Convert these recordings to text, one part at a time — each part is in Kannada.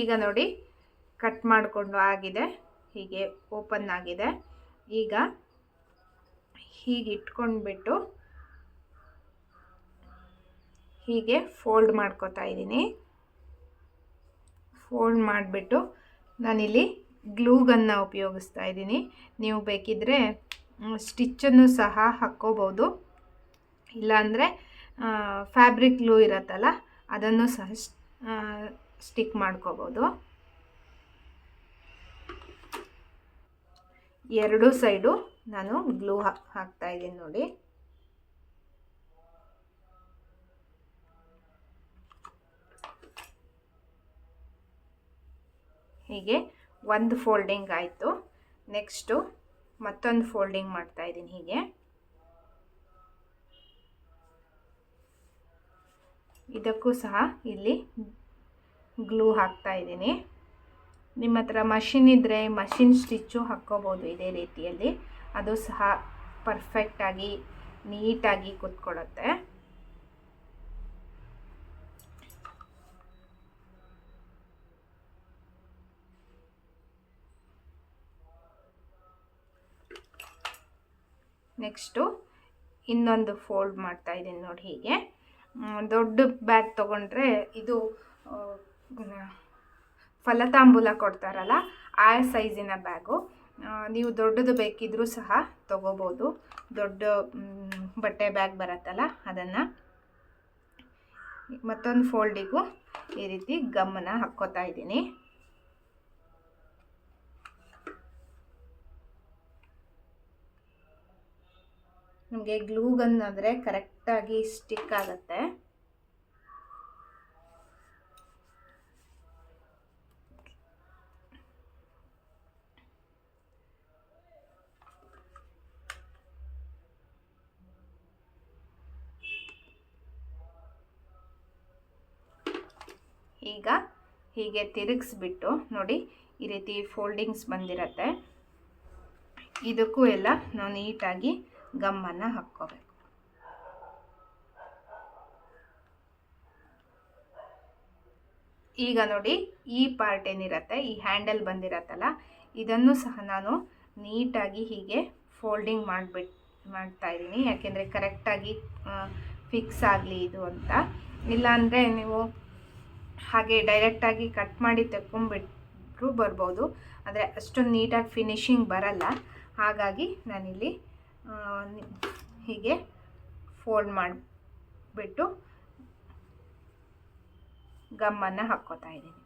ಈಗ ನೋಡಿ ಕಟ್ ಮಾಡಿಕೊಂಡು ಆಗಿದೆ. ಹೀಗೆ ಓಪನ್ ಆಗಿದೆ. ಈಗ ಹೀಗೆ ಇಟ್ಕೊಂಡ್ಬಿಟ್ಟು ಹೀಗೆ ಫೋಲ್ಡ್ ಮಾಡ್ಕೋತಾ ಇದ್ದೀನಿ. ಫೋಲ್ಡ್ ಮಾಡಿಬಿಟ್ಟು ನಾನಿಲ್ಲಿ ಗ್ಲೂಗನ್ನು ಉಪಯೋಗಿಸ್ತಾ ಇದ್ದೀನಿ. ನೀವು ಬೇಕಿದ್ದರೆ ಸ್ಟಿಚ್ಚನ್ನು ಸಹ ಹಾಕ್ಕೋಬೋದು. ಇಲ್ಲಾಂದರೆ ಫ್ಯಾಬ್ರಿಕ್ ಗ್ಲೂ ಇರತ್ತಲ್ಲ, ಅದನ್ನು ಸಹ ಸ್ಟಿಕ್ ಮಾಡ್ಕೋಬೋದು. ಎರಡು ಸೈಡು ನಾನು ಗ್ಲೂ ಹಾಕ್ತಾ ಇದ್ದೀನಿ ನೋಡಿ. ಹೀಗೆ ಒಂದು ಫೋಲ್ಡಿಂಗ್ ಆಯಿತು. ನೆಕ್ಸ್ಟು ಮತ್ತೊಂದು ಫೋಲ್ಡಿಂಗ್ ಮಾಡ್ತಾ ಇದ್ದೀನಿ ಹೀಗೆ. ಇದಕ್ಕೂ ಸಹ ಇಲ್ಲಿ ಗ್ಲೂ ಹಾಕ್ತಾ ಇದ್ದೀನಿ. ನಿಮ್ಮ ಹತ್ರ ಮಷಿನ್ ಇದ್ದರೆ ಮಷಿನ್ ಸ್ಟಿಚ್ಚು ಹಾಕ್ಕೋಬೋದು ಇದೇ ರೀತಿಯಲ್ಲಿ. ಅದು ಸಹ ಪರ್ಫೆಕ್ಟಾಗಿ ನೀಟಾಗಿ ಕೂತ್ಕೊಳ್ಳುತ್ತೆ. ನೆಕ್ಸ್ಟು ಇನ್ನೊಂದು ಫೋಲ್ಡ್ ಮಾಡ್ತಾ ಇದ್ದೀನಿ ನೋಡಿ ಹೀಗೆ. ದೊಡ್ಡ ಬ್ಯಾಗ್ ತೊಗೊಂಡ್ರೆ ಇದು ಫಲತಾಂಬೂಲ ಕೊಡ್ತಾರಲ್ಲ, ಆ ಸೈಜಿನ ಬ್ಯಾಗು. ನೀವು ದೊಡ್ಡದು ಬೇಕಿದ್ರೂ ಸಹ ತೊಗೋಬೋದು. ದೊಡ್ಡ ಬಟ್ಟೆ ಬ್ಯಾಗ್ ಬರುತ್ತಲ್ಲ, ಅದನ್ನು. ಮತ್ತೊಂದು ಫೋಲ್ಡಿಗೂ ಈ ರೀತಿ ಗಮ್ಮನ ಹಾಕ್ಕೋತಾ ಇದ್ದೀನಿ. ನಿಮಗೆ ಗ್ಲೂ ಗನ್ ಆದರೆ ಕರೆಕ್ಟಾಗಿ ಸ್ಟಿಕ್ ಆಗುತ್ತೆ. ಈಗ ಹೀಗೆ ತಿರುಗಿಸ್ಬಿಟ್ಟು ನೋಡಿ ಈ ರೀತಿ ಫೋಲ್ಡಿಂಗ್ಸ್ ಬಂದಿರತ್ತೆ. ಇದಕ್ಕೂ ಎಲ್ಲ ನಾವು ನೀಟಾಗಿ ಗಮ್ಮನ್ನು ಹಾಕ್ಕೋಬೇಕು. ಈಗ ನೋಡಿ ಈ ಪಾರ್ಟ್ ಏನಿರತ್ತೆ, ಈ ಹ್ಯಾಂಡಲ್ ಬಂದಿರತ್ತಲ್ಲ, ಇದನ್ನು ಸಹ ನಾನು ನೀಟಾಗಿ ಹೀಗೆ ಫೋಲ್ಡಿಂಗ್ ಮಾಡಿಬಿಟ್ಟು ಮಾಡ್ತಾ ಇದ್ದೀನಿ. ಯಾಕೆಂದರೆ ಕರೆಕ್ಟಾಗಿ ಫಿಕ್ಸ್ ಆಗಲಿ ಇದು ಅಂತ. ಇಲ್ಲಾಂದರೆ ನೀವು ಹಾಗೆ ಡೈರೆಕ್ಟಾಗಿ ಕಟ್ ಮಾಡಿ ತೆಕ್ಕೊಂಬಿಟ್ರು ಬರ್ಬೋದು. ಆದರೆ ಅಷ್ಟೊಂದು ನೀಟಾಗಿ ಫಿನಿಶಿಂಗ್ ಬರಲ್ಲ. ಹಾಗಾಗಿ ನಾನಿಲ್ಲಿ ಹೀಗೆ ಫೋಲ್ಡ್ ಮಾಡಿಬಿಟ್ಟು ಗಮ್ಮನ್ನು ಹಾಕ್ಕೋತಾ ಇದ್ದೀನಿ.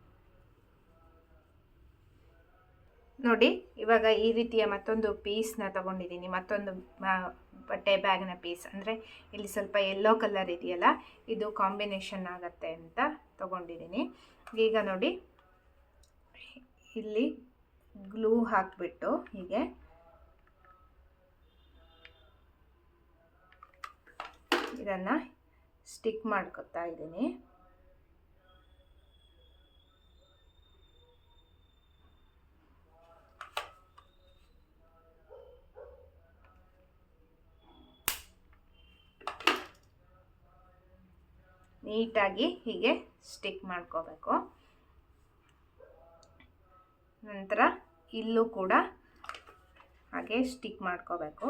ನೋಡಿ, ಇವಾಗ ಈ ರೀತಿಯ ಮತ್ತೊಂದು ಪೀಸ್ನ ತಗೊಂಡಿದ್ದೀನಿ. ಮತ್ತೊಂದು ಬಟ್ಟೆ ಬ್ಯಾಗ್ನ ಪೀಸ್ ಅಂದರೆ ಇಲ್ಲಿ ಸ್ವಲ್ಪ ಎಲ್ಲೋ ಕಲರ್ ಇದೆಯಲ್ಲ, ಇದು ಕಾಂಬಿನೇಷನ್ ಆಗತ್ತೆ ಅಂತ ತಗೊಂಡಿದ್ದೀನಿ. ಈಗ ನೋಡಿ ಇಲ್ಲಿ ಗ್ಲೂ ಹಾಕಿಬಿಟ್ಟು ಹೀಗೆ. ಇದನ್ನು ಸ್ಟಿಕ್ ಮಾಡ್ಕೊತಾ ಇದ್ದೀನಿ. ನೀಟಾಗಿ ಹೀಗೆ ಸ್ಟಿಕ್ ಮಾಡ್ಕೋಬೇಕು. ನಂತರ ಇಲ್ಲೂ ಕೂಡ ಹಾಗೆ ಸ್ಟಿಕ್ ಮಾಡ್ಕೋಬೇಕು.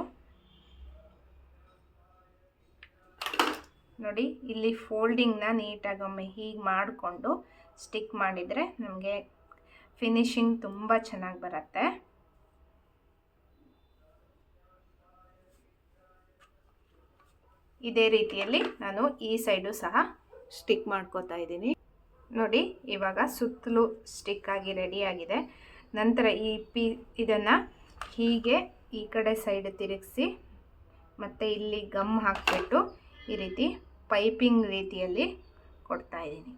ನೋಡಿ, ಇಲ್ಲಿ ಫೋಲ್ಡಿಂಗ್ನ ನೀಟಾಗಿ ಒಮ್ಮೆ ಹೀಗೆ ಮಾಡಿಕೊಂಡು ಸ್ಟಿಕ್ ಮಾಡಿದರೆ ನಮಗೆ ಫಿನಿಶಿಂಗ್ ತುಂಬ ಚೆನ್ನಾಗಿ ಬರುತ್ತೆ. ಇದೇ ರೀತಿಯಲ್ಲಿ ನಾನು ಈ ಸೈಡು ಸಹ ಸ್ಟಿಕ್ ಮಾಡ್ಕೋತಾ ಇದ್ದೀನಿ. ನೋಡಿ, ಇವಾಗ ಸುತ್ತಲೂ ಸ್ಟಿಕ್ ಆಗಿ ರೆಡಿಯಾಗಿದೆ ನಂತರ ಈ ಪಿ, ಇದನ್ನು ಹೀಗೆ ಈ ಕಡೆ ಸೈಡ್ ತಿರುಗಿಸಿ, ಮತ್ತು ಇಲ್ಲಿ ಗಮ್ ಹಾಕಿಬಿಟ್ಟು ಈ ರೀತಿ ಪೈಪಿಂಗ್ ರೀತಿಯಲ್ಲಿ ಕೊಡ್ತಾ ಇದ್ದೀನಿ.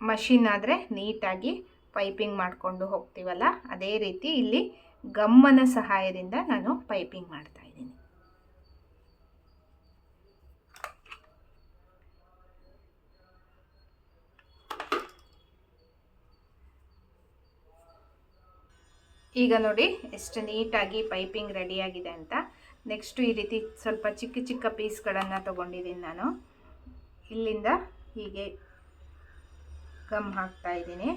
ಮಷಿನ್ ಆದರೆ ನೀಟಾಗಿ ಪೈಪಿಂಗ್ ಮಾಡಿಕೊಂಡು ಹೋಗ್ತೀವಲ್ಲ, ಅದೇ ರೀತಿ ಇಲ್ಲಿ ಗಮ್ಮನ ಸಹಾಯದಿಂದ ನಾನು ಪೈಪಿಂಗ್ ಮಾಡ್ತಾ ಇದ್ದೀನಿ ಈಗ ನೋಡಿ ಎಷ್ಟು ನೀಟಾಗಿ ಪೈಪಿಂಗ್ ರೆಡಿಯಾಗಿದೆ ಅಂತ. ನೆಕ್ಸ್ಟು ಈ ರೀತಿ ಸ್ವಲ್ಪ ಚಿಕ್ಕ ಚಿಕ್ಕ ಪೀಸ್ಗಳನ್ನು ತೊಗೊಂಡಿದ್ದೀನಿ ನಾನು. ಇಲ್ಲಿಂದ ಹೀಗೆ ಗಮ್ ಹಾಕ್ತಾ ಇದ್ದೀನಿ.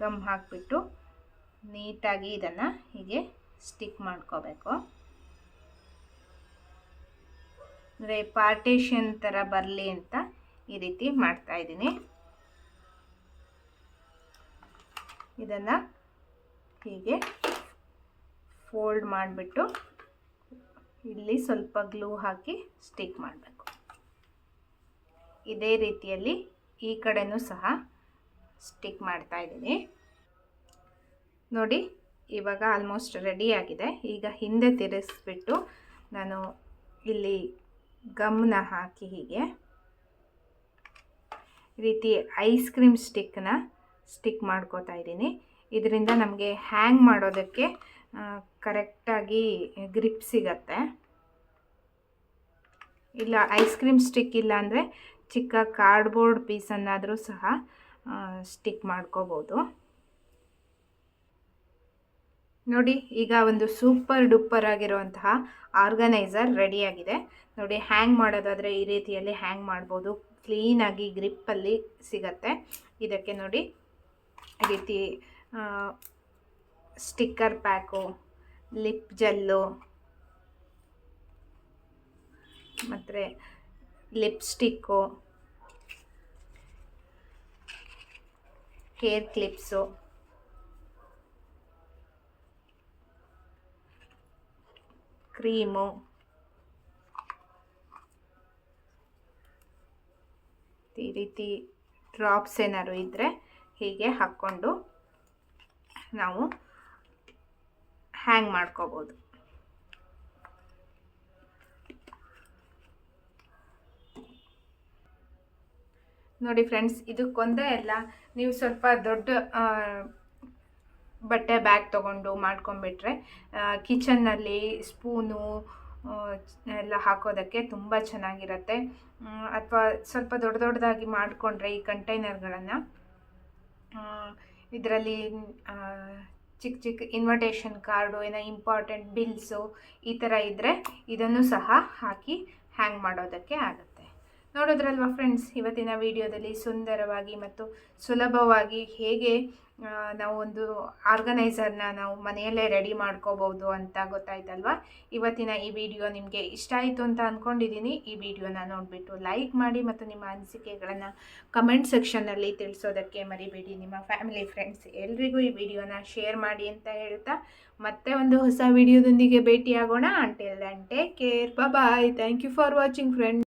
ಗಮ್ ಹಾಕಿಬಿಟ್ಟು ನೀಟಾಗಿ ಇದನ್ನು ಹೀಗೆ ಸ್ಟಿಕ್ ಮಾಡ್ಕೋಬೇಕು. ಅಂದರೆ ಪಾರ್ಟೇಷನ್ ಥರ ಬರಲಿ ಅಂತ ಈ ರೀತಿ ಮಾಡ್ತಾ ಇದ್ದೀನಿ. ಇದನ್ನು ಹೀಗೆ ಫೋಲ್ಡ್ ಮಾಡಿಬಿಟ್ಟು ಇಲ್ಲಿ ಸ್ವಲ್ಪ ಗ್ಲೂ ಹಾಕಿ ಸ್ಟಿಕ್ ಮಾಡಬೇಕು. ಇದೇ ರೀತಿಯಲ್ಲಿ ಈ ಕಡೆನೂ ಸಹ ಸ್ಟಿಕ್ ಮಾಡ್ತಾ ಇದ್ದೀನಿ. ನೋಡಿ, ಇವಾಗ ಆಲ್ಮೋಸ್ಟ್ ರೆಡಿಯಾಗಿದೆ ಈಗ ಹಿಂದೆ ತಿರುಗಿಸ್ಬಿಟ್ಟು ನಾನು ಇಲ್ಲಿ ಗಮ್ನ ಹಾಕಿ ಹೀಗೆ. ರೀತಿ ಐಸ್ ಕ್ರೀಮ್ ಸ್ಟಿಕ್ನ ಸ್ಟಿಕ್ ಮಾಡ್ಕೋತಾ ಇದ್ದೀನಿ. ಇದರಿಂದ ನಮಗೆ ಹ್ಯಾಂಗ್ ಮಾಡೋದಕ್ಕೆ ಕರೆಕ್ಟಾಗಿ ಗ್ರಿಪ್ ಸಿಗತ್ತೆ. ಇಲ್ಲ ಐಸ್ ಕ್ರೀಮ್ ಸ್ಟಿಕ್ ಇಲ್ಲ ಅಂದರೆ ಚಿಕ್ಕ ಕಾರ್ಡ್ಬೋರ್ಡ್ ಪೀಸನ್ನಾದರೂ ಸಹ ಸ್ಟಿಕ್ ಮಾಡ್ಕೋಬೋದು. ನೋಡಿ, ಈಗ ಒಂದು ಸೂಪರ್ ಡೂಪರ್ ಆಗಿರುವಂತಹ ಆರ್ಗನೈಸರ್ ರೆಡಿಯಾಗಿದೆ ನೋಡಿ ಹ್ಯಾಂಗ್ ಮಾಡೋದಾದರೆ ಈ ರೀತಿಯಲ್ಲಿ ಹ್ಯಾಂಗ್ ಮಾಡ್ಬೋದು. ಕ್ಲೀನಾಗಿ ಗ್ರಿಪ್ಪಲ್ಲಿ ಸಿಗತ್ತೆ. ಇದಕ್ಕೆ ನೋಡಿ ರೀತಿ ಸ್ಟಿಕ್ಕರ್ ಪ್ಯಾಕು, ಲಿಪ್ ಜೆಲ್ಲು, ಮತ್ತು ಲಿಪ್ಸ್ಟಿಕ್ಕು, ಹೇರ್ ಕ್ಲಿಪ್ಸು, ಕ್ರೀಮು, ಈ ರೀತಿ ಡ್ರಾಪ್ಸ್ ಏನಾದ್ರು ಇದ್ದರೆ ಹೀಗೆ ಹಾಕ್ಕೊಂಡು ನಾವು ಹ್ಯಾಂಗ್ ಮಾಡ್ಕೋಬೋದು. ನೋಡಿ ಫ್ರೆಂಡ್ಸ್ ಇದಕ್ಕೊಂದೇ ಅಲ್ಲ, ನೀವು ಸ್ವಲ್ಪ ದೊಡ್ಡ ಬಟ್ಟೆ ಬ್ಯಾಗ್ ತೊಗೊಂಡು ಮಾಡ್ಕೊಂಬಿಟ್ರೆ ಕಿಚನ್ನಲ್ಲಿ ಸ್ಪೂನು ಎಲ್ಲ ಹಾಕೋದಕ್ಕೆ ತುಂಬ ಚೆನ್ನಾಗಿರುತ್ತೆ. ಅಥವಾ ಸ್ವಲ್ಪ ದೊಡ್ಡ ದೊಡ್ಡದಾಗಿ ಮಾಡಿಕೊಂಡ್ರೆ ಈ ಕಂಟೈನರ್ಗಳನ್ನು ಇದರಲ್ಲಿ ಚಿಕ್ಕ ಚಿಕ್ಕ ಇನ್ವಿಟೇಷನ್ ಕಾರ್ಡು ಏನೋ ಇಂಪಾರ್ಟೆಂಟ್ ಬಿಲ್ಸು ಈ ಥರ ಇದ್ದರೆ ಇದನ್ನು ಸಹ ಹಾಕಿ ಹ್ಯಾಂಗ್ ಮಾಡೋದಕ್ಕೆ ಆಗುತ್ತೆ. ನೋಡೋದ್ರಲ್ವಾ ಫ್ರೆಂಡ್ಸ್ ಇವತ್ತಿನ ವಿಡಿಯೋದಲ್ಲಿ ಸುಂದರವಾಗಿ ಮತ್ತು ಸುಲಭವಾಗಿ ಹೇಗೆ ನಾವು ಒಂದು ಆರ್ಗನೈಸರ್ನ ನಾವು ಮನೆಯಲ್ಲೇ ರೆಡಿ ಮಾಡ್ಕೋಬೋದು ಅಂತ ಗೊತ್ತಾಯ್ತಲ್ವ? ಇವತ್ತಿನ ಈ ವಿಡಿಯೋ ನಿಮಗೆ ಇಷ್ಟ ಆಯಿತು ಅಂತ ಅಂದ್ಕೊಂಡಿದ್ದೀನಿ ಈ ವಿಡಿಯೋನ ನೋಡಿಬಿಟ್ಟು ಲೈಕ್ ಮಾಡಿ ಮತ್ತು ನಿಮ್ಮ ಅನಿಸಿಕೆಗಳನ್ನು ಕಮೆಂಟ್ ಸೆಕ್ಷನ್ನಲ್ಲಿ ತಿಳಿಸೋದಕ್ಕೆ ಮರಿಬೇಡಿ. ನಿಮ್ಮ ಫ್ಯಾಮಿಲಿ, ಫ್ರೆಂಡ್ಸ್ ಎಲ್ರಿಗೂ ಈ ವಿಡಿಯೋನ ಶೇರ್ ಮಾಡಿ ಅಂತ ಹೇಳ್ತಾ ಮತ್ತೆ ಒಂದು ಹೊಸ ವಿಡಿಯೋದೊಂದಿಗೆ ಭೇಟಿಯಾಗೋಣ. Until then care bye thank you for watching friends